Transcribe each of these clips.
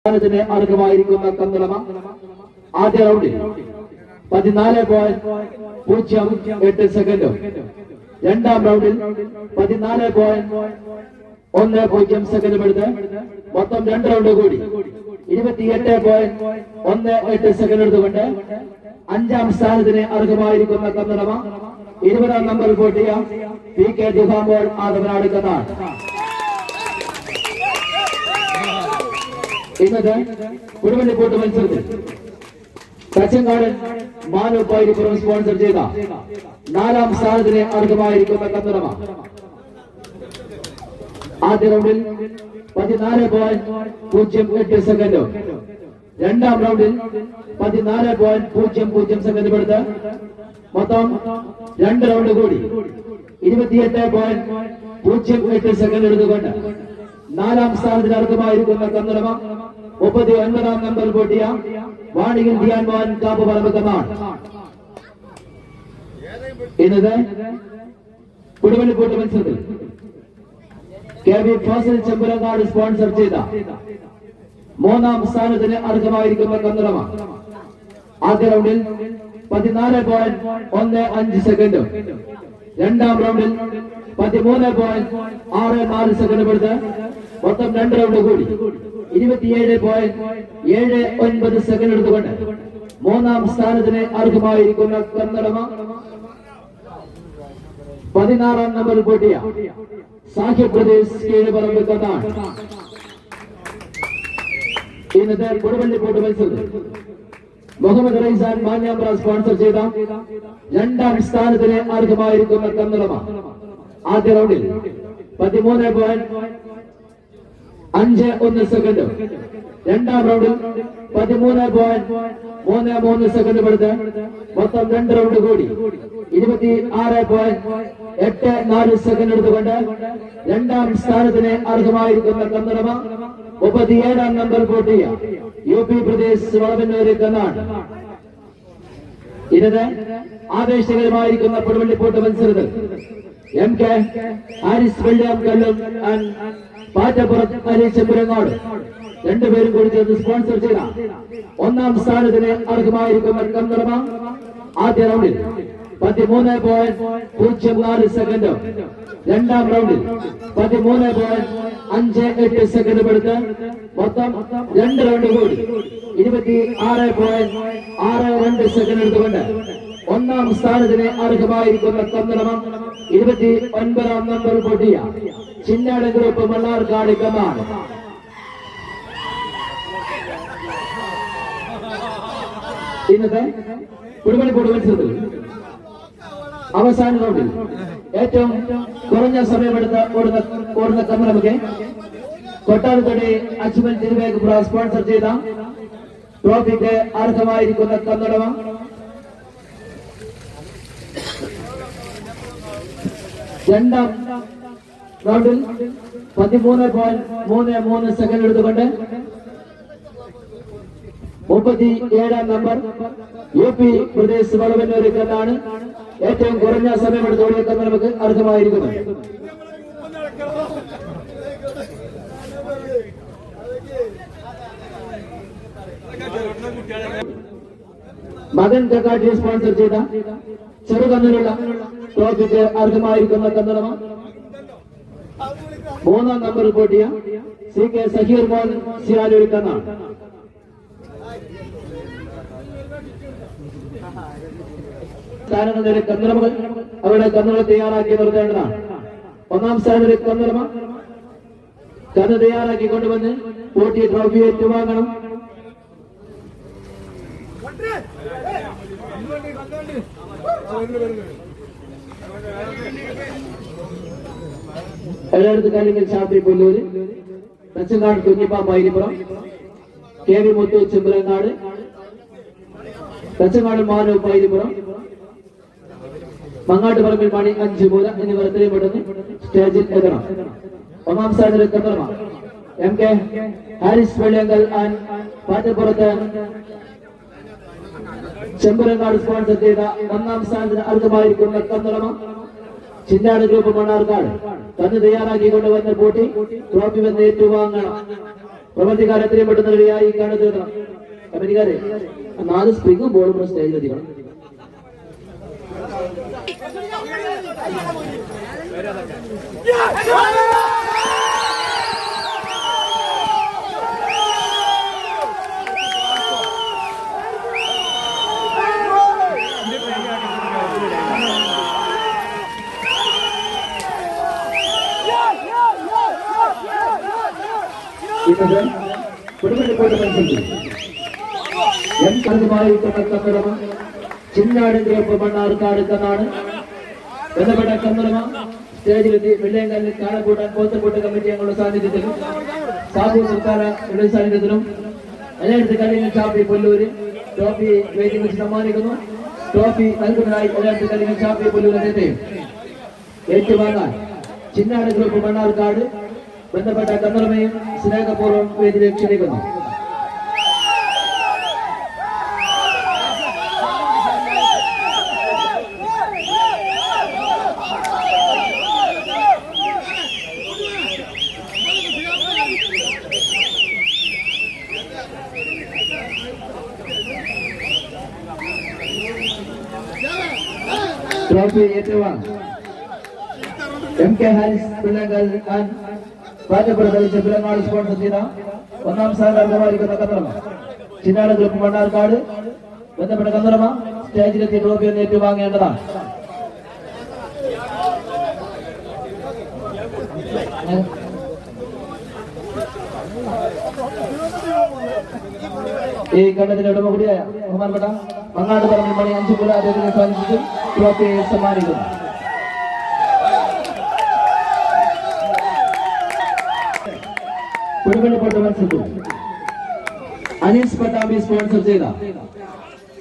സ്ഥാനത്തിന് അർഹമായിരിക്കുന്ന കന്നളമ ആദ്യ റൗണ്ടിൽ പതിനാല് പോയിന്റ് പൂജ്യം എട്ട് സെക്കൻഡും രണ്ടാം റൗണ്ടിൽ പതിനാല് പോയിന്റ് ഒന്ന് പൂജ്യം സെക്കൻഡും എടുത്ത് മൊത്തം രണ്ട് റൗണ്ട് കൂടി. ഇരുപത്തിയെട്ട് പോയിന്റ് ഒന്ന് എട്ട് സെക്കൻഡ് എടുത്തുകൊണ്ട് അഞ്ചാം സ്ഥാനത്തിന് അർഹമായിരിക്കുന്ന കന്നടമ ഇരുപതാം നമ്പർ പോട്ടിയ പി കെ ദിഹാമോൾ ആദവനാട് കന്നാണ് ഇന്നത്തെ കുടുംബനിപ്പോട്ട് മത്സരത്തിൽ. തച്ചങ്കാടൻ മാനു പൈരിപ്പുറം സ്പോൺസർ ചെയ്ത നാലാം സ്ഥാനത്തിന് അർഹമായിരിക്കുന്ന കന്നടമ ആദ്യ റൗണ്ടിൽ പതിനാല് പോയിന്റ് പൂജ്യം എട്ട് സെക്കൻഡും രണ്ടാം റൗണ്ടിൽ പതിനാല് പോയിന്റ് പൂജ്യം പൂജ്യം സെക്കൻഡ് എടുത്ത് മൊത്തം രണ്ട് റൗണ്ട് കൂടി. ഇരുപത്തിയെട്ട് പോയിന്റ് പൂജ്യം എട്ട് സെക്കൻഡ് എടുത്തുകൊണ്ട് നാലാം സ്ഥാനത്തിന് അർഹമായിരിക്കുന്ന കന്നടമ മുപ്പത്തി ഒൻപതാം നമ്പർ കൂട്ടിയ വാണികൻ ധ്യാൻ മോഹൻ കാപ്പ് പറമ്പത്തമാണ് ഇന്നത് കുടുംബനിപ്പോട്ട് മത്സരത്തിൽ കെ വി ഫാസിൽ ചെമ്പുരങ്ങാട് സ്പോൺസർ ചെയ്ത മൂന്നാം സ്ഥാനത്തിന് അർഹമായിരിക്കുന്ന കന്നടമ ആദ്യ റൗണ്ടിൽ പതിനാല് പോയിന്റ് ഒന്ന് അഞ്ച് സെക്കൻഡും രണ്ടാം റൗണ്ടിൽ പതിമൂന്ന് പോയിന്റ് ആറ് നാല് സെക്കൻഡ് എടുത്ത് മൊത്തം രണ്ട് റൗണ്ട് കൂടി. ഇരുപത്തിയേഴ് പോയിന്റ് ഏഴ് ഒൻപത് സെക്കൻഡ് എടുത്തുകൊണ്ട് മൂന്നാം സ്ഥാനത്തിന് അർഹമായിരിക്കുന്ന കന്നടമ പതിനാറാം നമ്പർ പൊട്ടിയ സാഹിബ് പ്രദേശ് കീഴുപറമ്പ് കഥാണ് ഇന്നത്തെ കൊടുവള്ളിപ്പോട്ട് മത്സരത്തിൽ മുഹമ്മദ് റൈസാൻ മാന്യാമ്പ്ര സ്പോൺസർ ചെയ്ത രണ്ടാം സ്ഥാനത്തിന് അർഹമായിരിക്കുന്ന കന്നടമ ആദ്യ റൗണ്ടിൽ പതിമൂന്ന് പോയിന്റ് അഞ്ച് ഒന്ന് സെക്കൻഡ്. രണ്ടാം റൗണ്ടിൽ പതിമൂന്ന് പോയിന്റ് മൂന്ന് മൂന്ന് സെക്കൻഡ് പെടുത്ത് മൊത്തം രണ്ട് റൗണ്ട് കൂടി. ഇരുപത്തി ആറ് പോയിന്റ് എട്ട് നാല് സെക്കൻഡ് എടുത്തുകൊണ്ട് രണ്ടാം സ്ഥാനത്തിന് അർഹമായിരിക്കുന്ന കന്നടമ മുപ്പത്തിയേഴാം നമ്പർ പോട്ടിയ യു പി പ്രദേശ് വളവന്നൂര് കന്നാണ് ഇന്നത് ആവേശകരമായിരിക്കുന്ന കൊടുവള്ളിപ്പോട്ട് മത്സരത്തിൽ എം കെ ഹാരിസ് വെള്ളിയാം കല്ലും ആൻഡ് പാറ്റപ്പുറത്ത് അലി ചെമ്പുരങ്ങാട് രണ്ടുപേരും കൂടി ചേർന്ന് സ്പോൺസർ ചെയ്ത ഒന്നാം സ്ഥാനത്തിന് അർഹമായിരിക്കും അടക്കം കന്നടമ ആദ്യ റൗണ്ടിൽ പതിമൂന്ന് പോയിന്റ് പൂജ്യം നാല് സെക്കൻഡും രണ്ടാം റൗണ്ടിൽ പതിമൂന്ന് പോയിന്റ് അഞ്ച് എട്ട് സെക്കൻഡ് എടുത്ത് മൊത്തം രണ്ട് റൗണ്ട് കൂടി ഇരുപത്തി ആറ് പോയിന്റ് ആറ് രണ്ട് സെക്കൻഡ് എടുത്തുകൊണ്ട് ഒന്നാം സ്ഥാനത്തിന് അർഹമായിരിക്കുന്ന കന്നടമ ഇരുപത്തി ഒൻപതാം നമ്പർ പൊട്ടിയ ചിന്നാട് ഗ്രൂപ്പ് മണ്ണാർക്കാട് കമാണ് ഇന്നത്തെ കുടുംബനിപ്പോട് മത്സരത്തിൽ അവസാന റൗണ്ടിൽ ഏറ്റവും കുറഞ്ഞ സമയമെടുത്ത ഓടുന്ന ഓടുന്ന കമ്മലമൊക്കെ കൊട്ടാരത്തോടെ അച്ചുമൻ തിരുവേഗപുര സ്പോൺസർ ചെയ്ത ട്രോഫിക്ക് അർഹമായിരിക്കുന്ന കന്നടമ രണ്ടാം റൗണ്ടിൽ പതിമൂന്ന് പോയിന്റ് മൂന്ന് മൂന്ന് സെക്കൻഡ് എടുത്തുകൊണ്ട് മുപ്പത്തി ഏഴാം നമ്പർ യു പി പ്രദേശ് വളവന്നൂരിൽ നിന്നാണ് ഏറ്റവും കുറഞ്ഞ സമയം എടുത്ത് ഓടിയെത്താൻ നമുക്ക് അർത്ഥമായിരിക്കുന്നു മകൻ കക്കാട്ടി സ്പോൺസർ ചെയ്ത ചെറുകന്നിലുള്ള ട്രോഫിക്ക് അർഹമായിരിക്കുന്ന കന്നടമ മൂന്നാം നമ്പർ റിപ്പോർട്ട് ചെയ്യാം. സി കെ സഹീർ മോൻ സിയാലൂർ കന്നാണ് സ്ഥാനങ്ങളിലെ കന്നടമകൾ അവരുടെ കന്നുകൾ തയ്യാറാക്കി നിർത്തേണ്ടതാണ്. ഒന്നാം സ്ഥാനത്തിലെ കന്നുറമ. കഥ തയ്യാറാക്കി കൊണ്ടുവന്ന് പോട്ടി ട്രോഫി ഏറ്റുവാങ്ങണം. എല്ലായിടത്ത് കല്ലിങ്ങൽ ശാസ്ത്രി പുല്ലൂര് തച്ചങ്കാട് കുഞ്ഞിപ്പാ അരിപ്പുറം കെ വി മുത്തു ചെമ്പലങ്ങാട്. തച്ചങ്ങാട് മാനവ് അരിപ്പുറം മങ്ങാട്ട് പറമ്പിൽ മണി അഞ്ച് മൂല എന്നിവർ എത്രയും പെട്ടെന്ന് സ്റ്റേജിൽ എത്തണം. ഒന്നാം സ്ഥാനത്തിൽ എത്തണം M K Haris Velliyankal and പാറ്റപ്പുറത്ത് Chempurangad sponsor ചെയ്ത ഒന്നാം സ്ഥാനത്തിന് അർഹമായിരിക്കുന്ന കന്നടമ ചിന്നാട് ഗ്രൂപ്പ് മണ്ണാർക്കാട് തന്നെ തയ്യാറാക്കി കൊണ്ടുവന്ന പോട്ടി ട്രോഫി വന്ന് ഏറ്റുവാങ്ങണം. പ്രവർത്തിക്കാർ എത്രയും പെട്ടെന്ന് റെഡിയായി കാണു തീർക്കണം. കമ്പനിക്കാരെ നാല് സ്പ്രിങ്ങും ബോളും സ്റ്റേജിൽ എത്തിക്കണം ഇന്നത് കുടുംബത്തിൽപ്പെട്ട മത്സരത്തിൽ എം കരുതുമായി കന്നറമ ചിന്നാടിന്റെ മണ്ണാർക്കാട് കന്നാണ് ബന്ധപ്പെട്ട കന്നറമ സ്റ്റേജിലെത്തി വെള്ളയങ്കല്ലിൽ കാളക്കൂട്ടാൻ പോത്തക്കൂട്ട കമ്മിറ്റി ഞങ്ങളുടെ സാന്നിധ്യത്തിൽ സാബു സർക്കാർ സാന്നിധ്യത്തിലും അതിനടുത്ത് കല്ലിങ്ങൽ ചാപ്പി പുല്ലൂര് ട്രോഫി വേദി വെച്ച് സമ്മാനിക്കുന്നു. ട്രോഫി നൽകുന്നതായി അതിനടുത്ത് കല്ലിങ്ങൽ ചാപ്പി പുല്ലൂർ അദ്ദേഹത്തെയും ഏറ്റുവാങ്ങാൻ ചിന്നാട് ഗ്രൂപ്പ് മണ്ണാർക്കാട് ബന്ധപ്പെട്ട കന്നറമയും സ്നേഹപൂർവം വേദിയിലേക്ക് ക്ഷണിക്കുന്നു ട്രോഫി ഏറ്റുവാങ്ങാൻ എം കെ ഹാരിസ് പിള്ളങ്ങൾ പാറ്റപ്പുറം കളിച്ച പിള്ളങ്ങാട് സ്പോൺസർ ചെയ്ത ഒന്നാം സ്ഥാനം അർഹമായിരിക്കുന്ന കന്നറമ ചിന്നാട് ഗ്രൂപ്പ് മണ്ണാർക്കാട്. ബന്ധപ്പെട്ട കന്നറമ സ്റ്റേജിലെത്തി ട്രോഫി ഒന്ന് ഏറ്റുവാങ്ങേണ്ടതാണ്. ഈ കണ്ടത്തിന്റെ ഉടമ കൂടിയായ ബഹുമാനപ്പെട്ട മങ്ങാട് പറമ്പിൽ മണി അഞ്ചു പുല അദ്ദേഹത്തിന്റെ സാന്നിധ്യത്തിൽ ട്രോഫി സമ്മാനിക്കുന്നു. കുടുംബപ്പെട്ട മത്സരത്തിൽ അനീസ് പട്ടാമ്പി സ്പോൺസർ ചെയ്ത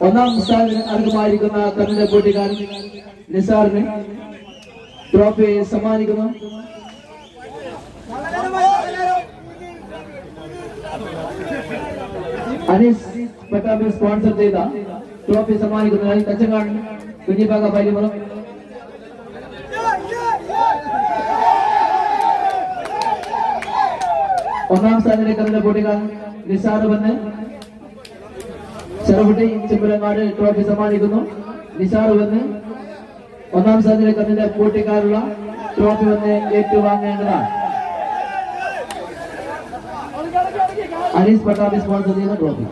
ഒന്നാം സ്ഥാനത്തിന് അർഹമായിരിക്കുന്ന കണ്ണിന്റെ പോട്ടിക്കാരൻ നിസാറിന് ട്രോഫി സമ്മാനിക്കുന്നു. അനീസ് പട്ടാമ്പി സ്പോൺസർ ചെയ്ത ട്രോഫി സമ്മാനിക്കുന്നതായി തച്ചങ്ങാട് കുഞ്ഞിപ്പാക പൈലിമുളം ഒന്നാം സ്ഥാനത്തിലേക്ക് അതിന്റെ പോട്ടിക്കാരൻ നിസാർ വന്ന് ചെറുകുട്ടി ചെമ്പലങ്ങാട് ട്രോഫി സമ്മാനിക്കുന്നു. നിസാർ വന്ന് ഒന്നാം സ്ഥാനത്തിലേക്ക് അതിന്റെ പോട്ടിക്കാരുള്ള ട്രോഫി വന്ന് ഏറ്റുവാങ്ങേണ്ടതാണ്. അനീസ് പട്ടാബി സ്പോൺസർ ചെയ്യുന്ന ട്രോഫി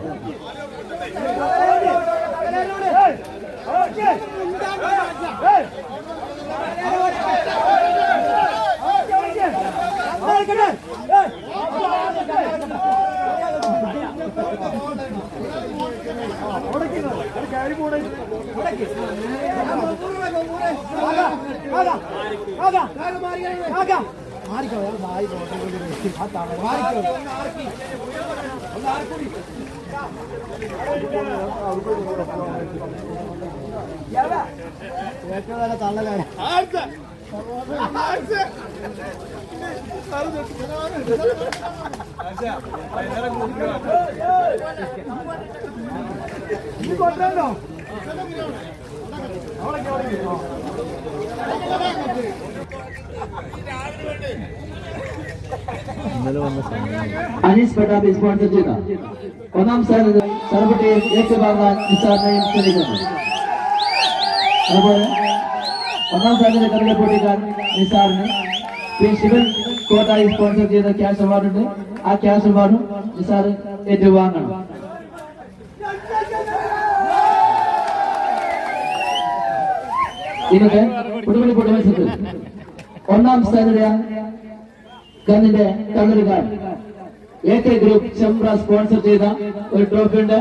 മാറിക്കോ മാറി ഏറ്റവും നല്ല തള്ളലാണ് അനീസ് പട്ടാബി സ്പോൺസർ ചെയ്ത ഒന്നാം സ്ഥാനത്ത് സർവട്ടെയും ഏറ്റുപാകാൻ നിസാറിനെയും ക്ഷണിക്കുന്നു. അതുപോലെ ഒന്നാം സ്ഥാനത്ത് കറിലെ പൊട്ടിക്കാൻ നിസാറിന് പി ശിവൻ കോട്ടായി സ്പോൺസർ ചെയ്ത ക്യാഷ് അവാർഡുണ്ട്. ആ ക്യാഷ് അവാർഡും നിസാർ ഏറ്റുവാങ്ങണം. ഇന്നത്തെ കുടുംബിപ്പൊട്ടി മത്സരത്തിൽ ഒന്നാം സ്ഥാനത്തെ കന്നിന്റെ കണ്ണുകാർ A K group Chembra sponsor ചെയ്ത ഒരു ട്രോഫി ഉണ്ട്.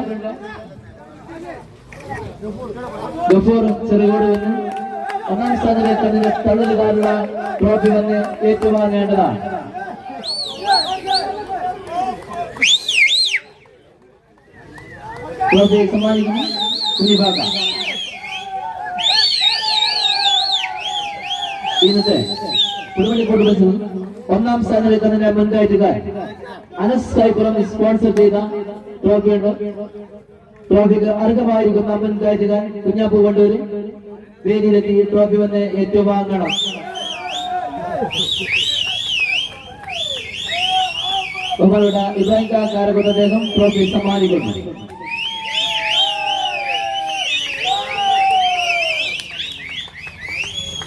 ഗഫൂർ ചെറുകോട് ഒന്നാം സ്ഥാനത്തെ കന്നിന്റെ തള്ളലുകാരുടെ ട്രോഫി തന്നെ ഏറ്റുവാങ്ങേണ്ടതാണ്. ട്രോഫി സമ്മാനിക്കുന്നു ഇന്നത്തെ കുടുംബിപ്പൊട്ടി മത്സരം ഒന്നാം സ്ഥാനത്ത് കന്നിന്റെ മുൻകയറ്റുകാർ അനസ് സായിപ്പുറം സ്പോൺസർ ചെയ്ത ട്രോഫിയുണ്ട് ട്രോഫിക്ക് അർഹമായിരിക്കുന്ന മുൻകയറ്റുകാരൻ കുഞ്ഞാപ്പൂ കൊണ്ടൂര് വേദിയിലെത്തി ട്രോഫി വന്ന് ഏറ്റുവാങ്ങണം. ബഹുമാനപ്പെട്ട ഇബ്രാഹിം കാരകുട്ട് അദ്ദേഹം ട്രോഫി സമ്മാനിക്കുന്നു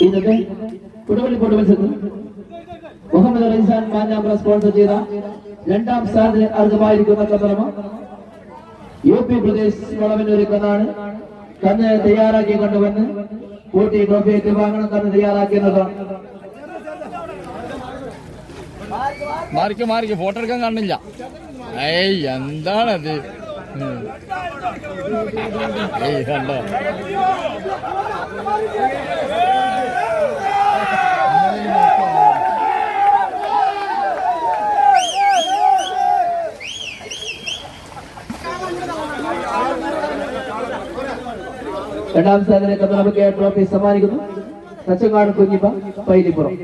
ഇന്നത്തെ കുടവള്ളി പോട്ട് മത്സരത്തിൽ മുഹമ്മദ് റൈസാൻ മാഞ്ഞാമ്പ്ര സ്പോൺസർ ചെയ്ത രണ്ടാം സ്ഥാനത്തിന് അർഹമായിരിക്കുന്ന കന്നറമ യു പി പ്രദേശ് വളവിനൊരുക്കുന്നതാണ് കന്ന് തയ്യാറാക്കി കൊണ്ടുവന്ന് കൂട്ടി ട്രോഫി ഏറ്റുവാങ്ങണം കന്ന് തയ്യാറാക്കിയതാണ് മാറിക്ക് മാറിക്ക്. ഫോട്ടോ എടുക്കാൻ കാണില്ല. ഏയ് എന്താണത്? രണ്ടാം സ്ഥാനത്തേക്ക് നമുക്ക് ട്രോഫി സമ്മാനിക്കുന്നു സച്ചങ്ങാട് കുഞ്ഞിപ്പ പൈലിപ്പുറം.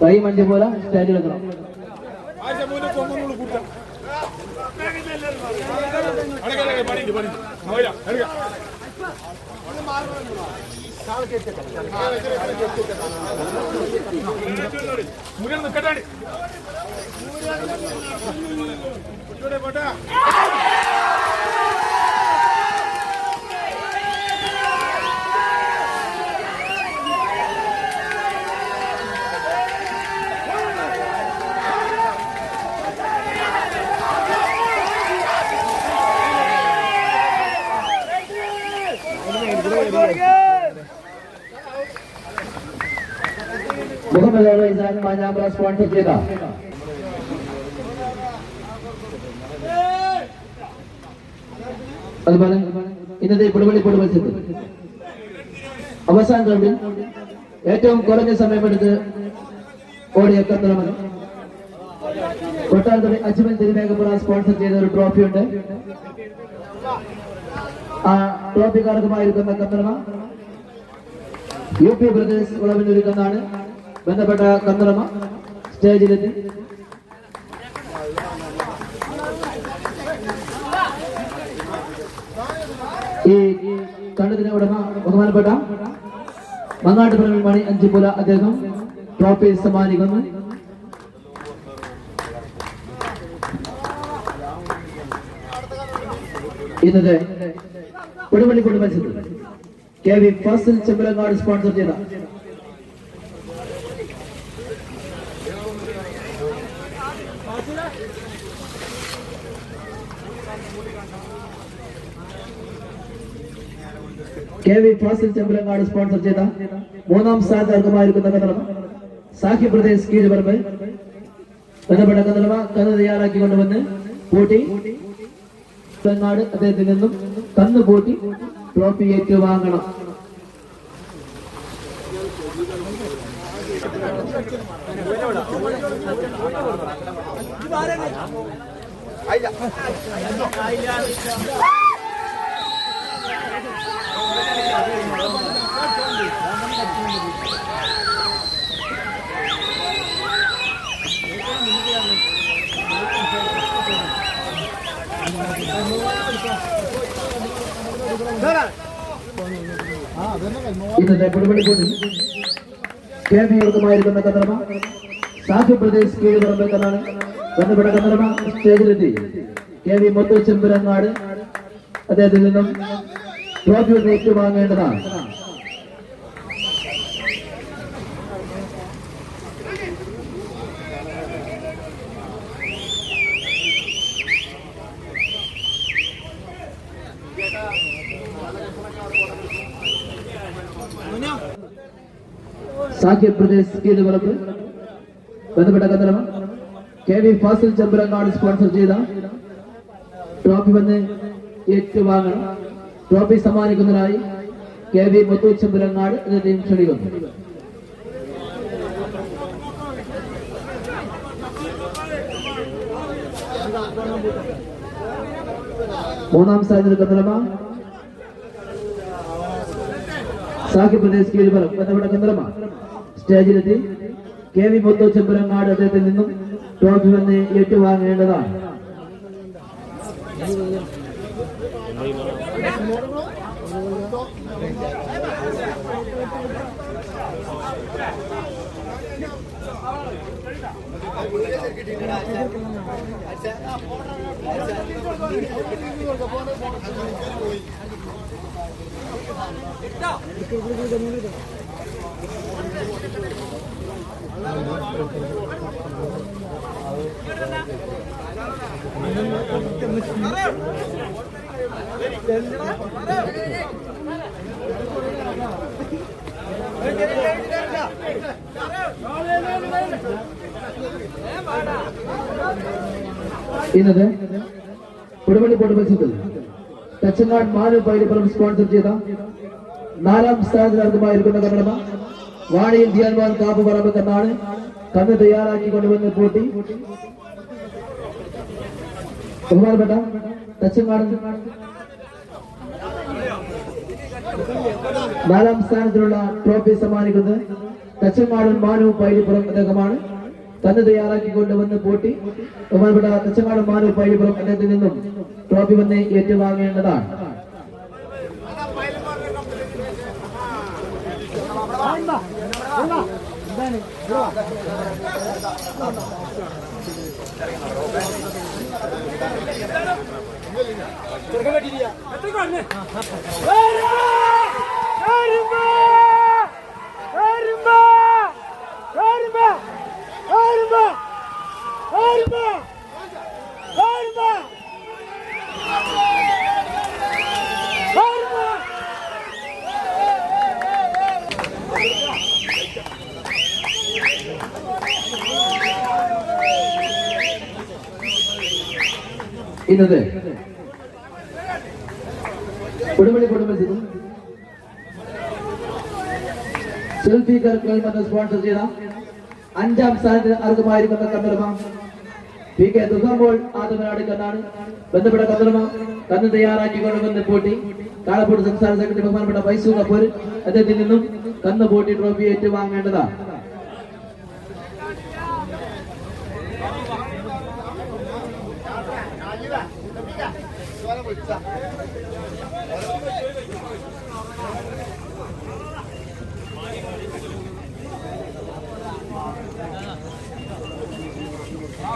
കൈ മഞ്ഞ പോലെ സ്റ്റേജിലെത്തണം മുഹമ്മദ് ഇസാൻ സ്പോൺസർ ചെയ്ത ഇന്നത്തെ പുടുപള്ളി പൊടി മത്സരത്തിൽ അവസാന റൗണ്ടിൽ ഏറ്റവും കുറഞ്ഞ സമയമെടുത്ത് ഓടിയ കത്തണമെന്ന് കൊട്ടാരത്തുടി അജ്മൽ തിരുമേകപ്പുറ സ്പോൺസർ ചെയ്ത ഒരു ട്രോഫി ഉണ്ട്. ആ ട്രോഫി കാർക്കുമായിരിക്കുന്ന കത്തറമ യു പി പ്രദേശ് വിളവിനൊരുക്കുന്നതാണ് ബന്ധപ്പെട്ട കന്തറമ സ്റ്റേജിലെത്തി. ഈ കണ്ടതിന് ഉടമ ബഹുമാനപ്പെട്ട മങ്ങാട്ടുപുറം മണി അഞ്ചുപുല അദ്ദേഹം ട്രോഫി സമ്മാനിക്കുന്നു. ഇന്നത്തെ കൊടുവള്ളി കൊണ്ട് മത്സരത്തിൽ K V Fasil Chembalangad sponsor ചെയ്ത K V Fasil Chembalangad sponsor ചെയ്ത മൂന്നാം സ്ഥാനത്ത് അർഹമായിരിക്കുന്ന കന്നഡ സാഹിബ് പ്രദേശ് കീഴുപറമ്പ്. ബന്ധപ്പെട്ട കന്നഡ കഥ തയ്യാറാക്കി കൊണ്ടുവന്ന് പൂട്ടി. ചെമ്പലങ്ങാട് അദ്ദേഹത്തിൽ നിന്നും തന്നു പൂട്ടി. ട്രോഫി ഏറ്റുവാങ്ങണം. ഇന്നത്തെ പുതുപ്പള്ളിക്കൂട്ടിൽ കെ ബി യോഗമായിരിക്കുന്ന കന്നഡമ സാഹിബ് പ്രദേശ് കീഴുപറമ്പെന്നാണ് ബന്ധപ്പെട്ട കന്നഡമ സ്റ്റേജിലെത്തി. കെ വി മൊത്തു അദ്ദേഹത്തിൽ നിന്നും ട്രോഫി ഏറ്റുവാങ്ങേണ്ടതാണ് സാഹിബ് പ്രദേശ് കീഴുപറമ്പ് ബന്ധപ്പെട്ട കന്നഡമ K V Fasil Chempurangad sponsor ചെയ്ത. ട്രോഫി വന്ന് ഏറ്റുവാങ്ങണം ട്രോഫി സമ്മാനിക്കുന്നതിനായി കെ വി മുത്തു ചെമ്പുരങ്ങാട് എന്നതിനെയും ക്ഷണിക്കുന്നു. മൂന്നാം സ്ഥാനത്തിന് കന്നഡമ സാഹിബ് പ്രദേശ് കീഴുപറം ബന്ധപ്പെട്ട കന്നഡമ സ്റ്റേജിലെത്തി. കെ വി മുത്തു ചെമ്പുരങ്ങാട് അദ്ദേഹത്തിൽ നിന്നും ട്രോഫി വന്ന് ഏറ്റുവാങ്ങേണ്ടതാണ്. ഇന്നത് കൊടുവള്ളി പോട്ട് മത്സരത്തിൽ തച്ചങ്ങാട് മാനു പൈലിപ്പുറം സ്പോൺസർ ചെയ്ത നാലാം സ്ഥാനത്തിനർത്ഥമായിരിക്കുന്ന കന്നഡമ വാണിയിൽ ധ്യാൻവാൻ കാപ്പ് പറമ്പ് തന്നാണ് കന്ന് തയ്യാറാക്കി കൊണ്ടുവന്ന് പോട്ടി. ബഹുമാനപ്പെട്ട തച്ചങ്ങാട് നാലാം സ്ഥാനത്തിലുള്ള ട്രോഫി സമ്മാനിക്കുന്നത് തച്ചങ്ങാടൻ മാനു പൈലിപ്പുറം അദ്ദേഹമാണ്. തന്നെ തയ്യാറാക്കി കൊണ്ടുവന്ന് പൂട്ടി. ബഹുമാനപ്പെട്ട തച്ചങ്ങാട് മാനൂർ പൈലിപുറം അദ്ദേഹത്തിൽ നിന്നും ട്രോഫി വന്ന് ഏറ്റുവാങ്ങേണ്ടതാണ്. ഇന്നത് കൊടുമണി കുടുംബത്തിൽ സെൽഫിക്കർ ക്ലൈം എന്ന സ്പോൺസർ ചെയ്ത അഞ്ചാം സ്ഥാനത്തിന് അർഹമായിരിക്കുന്ന കന്നഡമ പി കെ ദുഃഖമ്പോൾ ആദമനാട് കന്നാണ് ബന്ധപ്പെട്ട പത്രമ കന്ന് തയ്യാറാക്കിക്കൊണ്ട് വന്ന് പോട്ടി. കാളപ്പൂട്ട് സംസ്ഥാന സെക്രട്ടറി ബഹുമാനപ്പെട്ട മൈസൂർ കപൂർ അദ്ദേഹത്തിൽ നിന്നും കന്ന് പോട്ടി ട്രോഫി ഏറ്റുവാങ്ങേണ്ടതാണ്.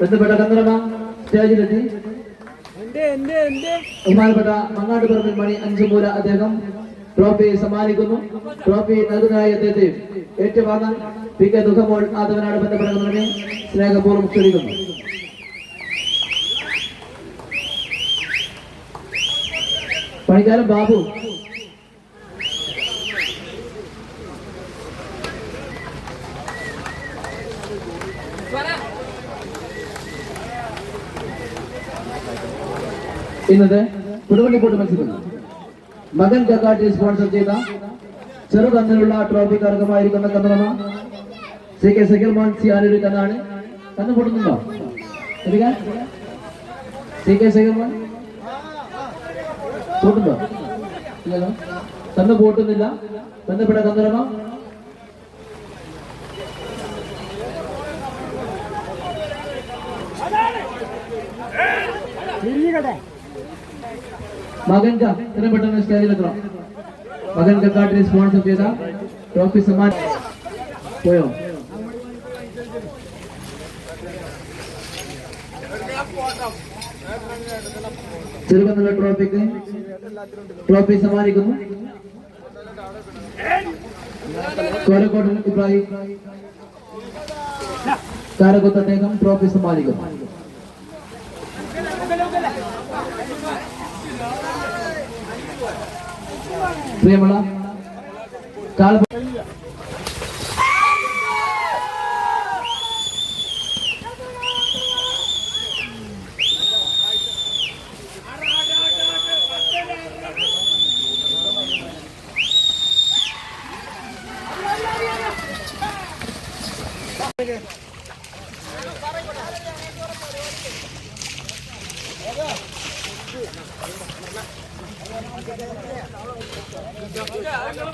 ബന്ധപ്പെട്ട കന്നഡമ സ്റ്റേജിലെത്തി ബഹുമാനപ്പെട്ട മങ്ങാട് പറമ്പിൽ മണി അഞ്ചുമൂല അദ്ദേഹം ട്രോഫി സമ്മാനിക്കുന്നു. ട്രോഫി നൽകുന്നതായി അദ്ദേഹത്തെ ഏറ്റുവാങ്ങാൻ പി കെ ദുഃഖമോൾ ആദവനാട് ബന്ധപ്പെടുന്നതിനെ സ്നേഹപൂർവം ക്ഷണിക്കുന്നു. പണിക്കാരൻ ബാബു ഇന്നത്തെ പുതുവള്ളിക്കോട്ട് മത്സരം മകൻ കക്കാട്ടി സ്പോൺസർ ചെയ്ത ചെറുതന്നിലുള്ള ട്രോഫി കർക്കമായിരിക്കുന്ന കന്നറമ സി കെ സക്കൽ മോഹൻ സി ആനൂര് കന്നാണ് കന്ന് പൊട്ടുന്നുണ്ടോ? സി കെ സക്കൽ മോൻ പൊട്ടുണ്ടോ ഇല്ലല്ലോ. കന്ന് പൊട്ടുന്നില്ല. ബന്ധപ്പെട്ട കന്നറമ മകൻ ക ഇത്രയും പെട്ടെന്ന് സ്റ്റേജിലെത്തണം മകൻ കക്കാട്ടിനെ സ്പോൺസർ ചെയ്ത? ട്രോഫി സമ്മാൻ പോയോ? ചെറുകന്നുള്ള ട്രോഫിക്ക് ട്രോഫി സമ്മാനിക്കുന്നു. കോരക്കോട് ഇബ്രാഹിം. കാരകുത്ത് അദ്ദേഹം ട്രോഫി സമ്മാനിക്കും பிரியமலா கால்